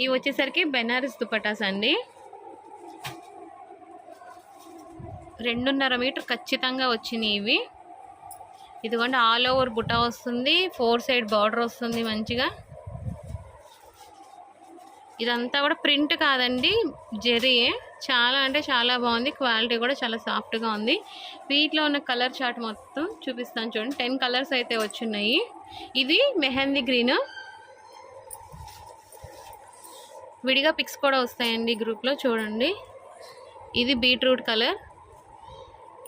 ఇవి వచ్చేసరికి బెనారస్ దుపటాస్ అండి. రెండున్నర మీటర్ ఖచ్చితంగా వచ్చినాయి ఇవి. ఇదిగోండి ఆల్ ఓవర్ బుటా వస్తుంది ఫోర్ సైడ్ బార్డర్ వస్తుంది మంచిగా. ఇదంతా కూడా ప్రింట్ కాదండి జెరీయే చాలా అంటే చాలా బాగుంది క్వాలిటీ కూడా చాలా సాఫ్ట్గా ఉంది. వీటిలో ఉన్న కలర్ చార్ట్ మొత్తం చూపిస్తాను చూడండి టెన్ కలర్స్ అయితే వచ్చున్నాయి. ఇది మెహందీ గ్రీన్. విడిగా పిక్స్ కూడా వస్తాయండి గ్రూప్లో చూడండి. ఇది బీట్రూట్ కలర్.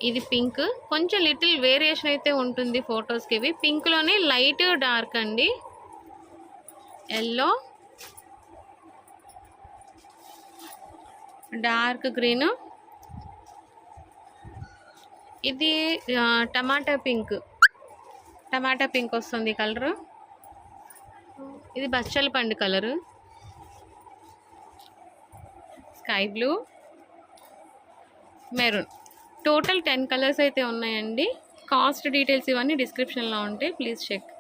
ఇది పింక్. కొంచెం లిటిల్ వేరియేషన్ అయితే ఉంటుంది ఫొటోస్కి ఇవి. పింక్లోనే లైట్ డార్క్ అండి. ఎల్లో. Dark green. ఇది టమాటా పింక్. టమాటా పింక్ వస్తుంది కలరు. ఇది బచ్చల పండు colour. Sky blue maroon. Total ten colours అయితే ఉన్నాయండి. కాస్ట్ డీటెయిల్స్ ఇవన్నీ డిస్క్రిప్షన్లో ఉంటాయి. Please check